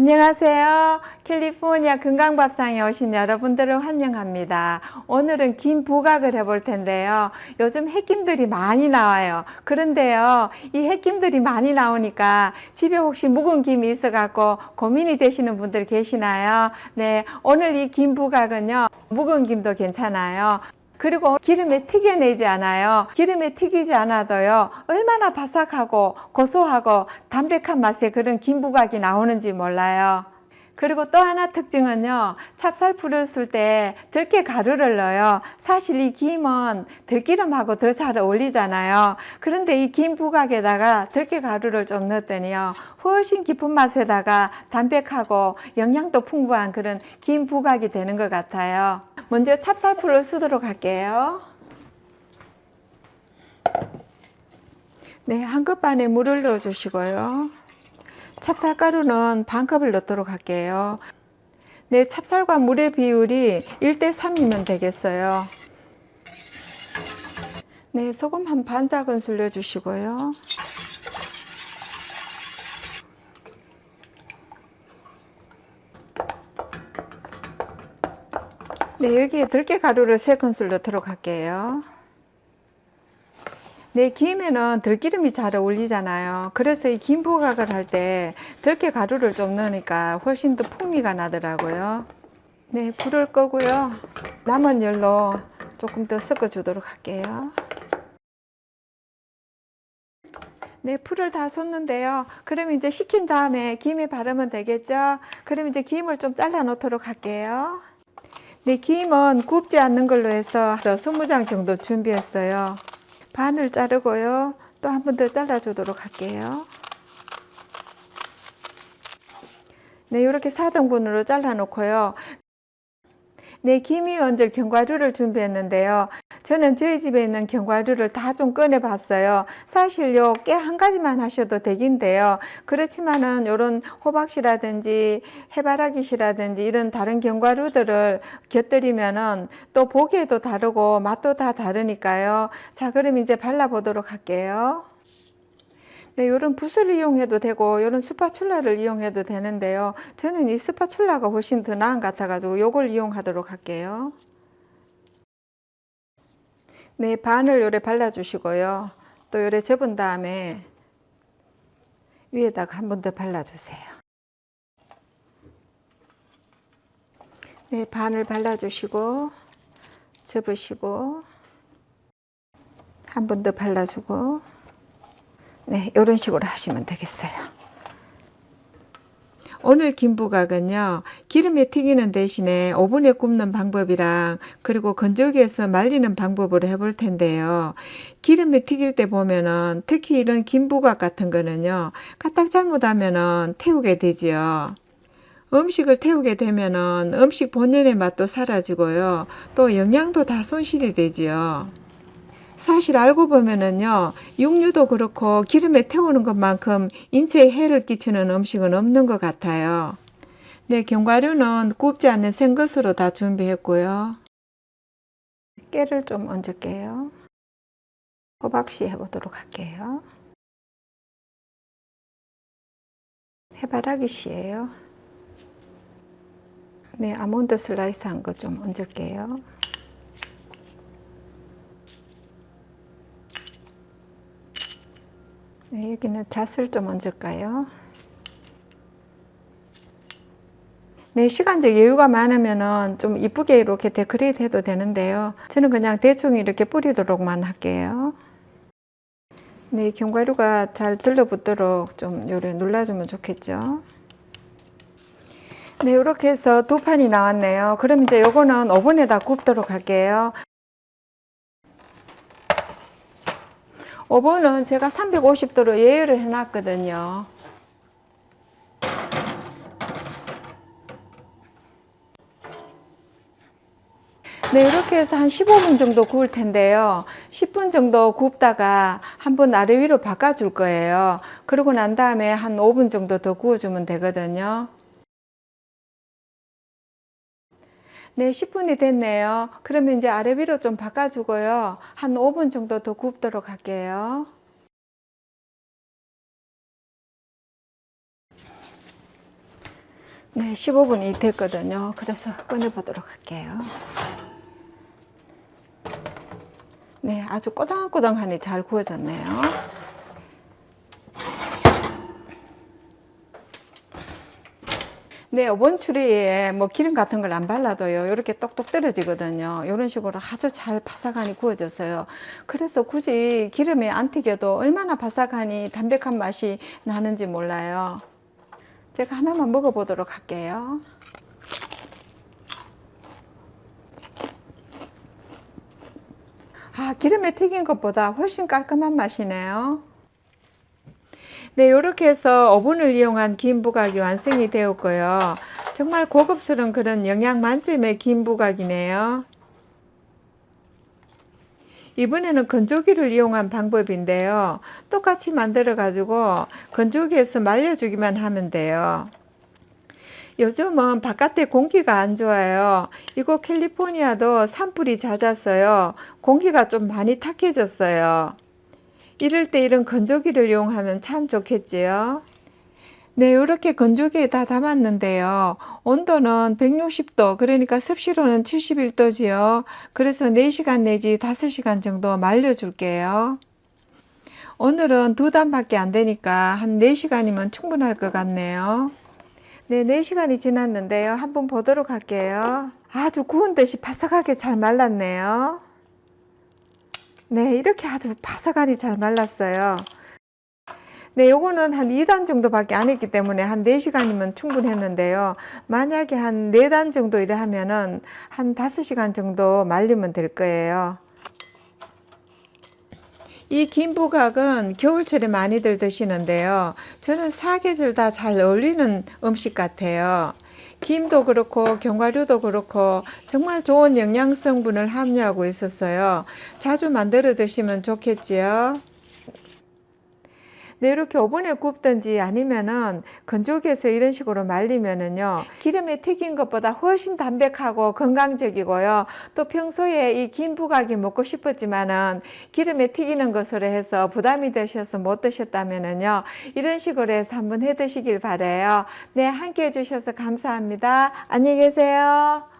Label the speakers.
Speaker 1: 안녕하세요. 캘리포니아 건강밥상에 오신 여러분들을 환영합니다. 오늘은 김 부각을 해볼 텐데요. 요즘 햇김들이 많이 나와요. 그런데요, 이 햇김들이 많이 나오니까 집에 혹시 묵은 김이 있어갖고 고민이 되시는 분들 계시나요? 네, 오늘 이 김 부각은요, 묵은 김도 괜찮아요. 그리고 기름에 튀겨내지 않아요. 기름에 튀기지 않아도요, 얼마나 바삭하고 고소하고 담백한 맛의 그런 김부각이 나오는지 몰라요. 그리고 또 하나 특징은요, 찹쌀풀을 쓸 때 들깨 가루를 넣어요. 사실 이 김은 들기름하고 더 잘 어울리잖아요. 그런데 이 김 부각에다가 들깨 가루를 좀 넣었더니요, 훨씬 깊은 맛에다가 담백하고 영양도 풍부한 그런 김 부각이 되는 것 같아요. 먼저 찹쌀풀을 쓰도록 할게요. 네, 한 컵 반에 물을 넣어 주시고요. 찹쌀가루는 반 컵을 넣도록 할게요. 네, 찹쌀과 물의 비율이 1대 3이면 되겠어요. 네, 소금 한 반 작은 술 넣어주시고요. 네, 여기에 들깨 가루를 3큰술 넣도록 할게요. 네, 김에는 들기름이 잘 어울리잖아요. 그래서 이 김 부각을 할 때 들깨 가루를 좀 넣으니까 훨씬 더 풍미가 나더라고요. 네, 불을 끄고요. 남은 열로 조금 더 섞어 주도록 할게요. 네, 풀을 다 쏟는데요. 그럼 이제 식힌 다음에 김에 바르면 되겠죠? 그럼 이제 김을 좀 잘라 놓도록 할게요. 네, 김은 굽지 않는 걸로 해서 20장 정도 준비했어요. 반을 자르고요. 또 한 번 더 잘라주도록 할게요. 네, 이렇게 4등분으로 잘라놓고요. 네, 김이 얹을 견과류를 준비했는데요. 저는 저희 집에 있는 견과류를 다 좀 꺼내 봤어요. 사실요, 깨 한 가지만 하셔도 되긴데요. 그렇지만은 요런 호박씨라든지 해바라기씨라든지 이런 다른 견과류들을 곁들이면은 또 보기에도 다르고 맛도 다 다르니까요. 자, 그럼 이제 발라 보도록 할게요. 네, 요런 붓을 이용해도 되고 요런 스파츌라를 이용해도 되는데요. 저는 이 스파츌라가 훨씬 더 나은 것 같아 가지고 요걸 이용하도록 할게요. 네, 반을 요래 발라주시고요. 또 요래 접은 다음에 위에다가 한 번 더 발라주세요. 네, 반을 발라주시고 접으시고 한 번 더 발라주고 네, 이런 식으로 하시면 되겠어요. 오늘 김부각은요, 기름에 튀기는 대신에 오븐에 굽는 방법이랑 그리고 건조기에서 말리는 방법으로 해볼 텐데요. 기름에 튀길 때 보면은 특히 이런 김부각 같은 거는요, 까딱 잘못하면은 태우게 되지요. 음식을 태우게 되면은 음식 본연의 맛도 사라지고요. 또 영양도 다 손실이 되지요. 사실 알고 보면은요, 육류도 그렇고 기름에 태우는 것만큼 인체에 해를 끼치는 음식은 없는 것 같아요. 네, 견과류는 굽지 않는 생것으로 다 준비했고요. 깨를 좀 얹을게요. 호박씨 해보도록 할게요. 해바라기 씨예요. 네, 아몬드 슬라이스 한 거 좀 얹을게요. 네, 여기는 잣을 좀 얹을까요? 네, 시간적 여유가 많으면은 좀 이쁘게 이렇게 데코레이트 해도 되는데요. 저는 그냥 대충 이렇게 뿌리도록만 할게요. 네, 견과류가 잘 들러붙도록 좀 요래 눌러주면 좋겠죠. 네, 이렇게 해서 두 판이 나왔네요. 그럼 이제 요거는 오븐에다 굽도록 할게요. 오븐은 제가 350도로 예열을 해놨거든요. 네, 이렇게 해서 한 15분 정도 구울 텐데요. 10분 정도 굽다가 한번 아래 위로 바꿔줄 거예요. 그러고 난 다음에 한 5분 정도 더 구워주면 되거든요. 네, 10분이 됐네요. 그러면 이제 아래 위로 좀 바꿔주고요. 한 5분 정도 더 굽도록 할게요. 네, 15분이 됐거든요. 그래서 꺼내보도록 할게요. 네, 아주 꼬당꼬당하니 잘 구워졌네요. 네, 원추리에 뭐 기름 같은 걸 안 발라도요, 이렇게 똑똑 떨어지거든요. 이런 식으로 아주 잘 바삭하니 구워졌어요. 그래서 굳이 기름에 안 튀겨도 얼마나 바삭하니 담백한 맛이 나는지 몰라요. 제가 하나만 먹어보도록 할게요. 아, 기름에 튀긴 것보다 훨씬 깔끔한 맛이네요. 네, 이렇게 해서 오븐을 이용한 김 부각이 완성이 되었고요. 정말 고급스러운 그런 영양 만점의 김 부각이네요. 이번에는 건조기를 이용한 방법인데요. 똑같이 만들어 가지고 건조기에서 말려주기만 하면 돼요. 요즘은 바깥에 공기가 안 좋아요. 이곳 캘리포니아도 산불이 잦았어요. 공기가 좀 많이 탁해졌어요. 이럴 때 이런 건조기를 이용하면 참 좋겠지요. 네, 이렇게 건조기에 다 담았는데요. 온도는 160도, 그러니까 습시로는 71도지요. 그래서 4시간 내지 5시간 정도 말려줄게요. 오늘은 두 단밖에 안 되니까 한 4시간이면 충분할 것 같네요. 네, 4시간이 지났는데요. 한번 보도록 할게요. 아주 구운 듯이 바삭하게 잘 말랐네요. 네, 이렇게 아주 바삭하니 잘 말랐어요. 네, 요거는 한 2단 정도밖에 안 했기 때문에 한 4시간이면 충분했는데요. 만약에 한 4단 정도 이래 하면은 한 5시간 정도 말리면 될 거예요. 이 김부각은 겨울철에 많이들 드시는데요. 저는 사계절 다 잘 어울리는 음식 같아요. 김도 그렇고 견과류도 그렇고 정말 좋은 영양 성분을 함유하고 있었어요. 자주 만들어 드시면 좋겠지요. 네, 이렇게 오븐에 굽든지 아니면은 건조기에서 이런 식으로 말리면은요, 기름에 튀긴 것보다 훨씬 담백하고 건강적이고요. 또 평소에 이 긴 부각이 먹고 싶었지만은 기름에 튀기는 것으로 해서 부담이 되셔서 못 드셨다면은요, 이런 식으로 해서 한번 해 드시길 바래요. 네, 함께 해주셔서 감사합니다. 안녕히 계세요.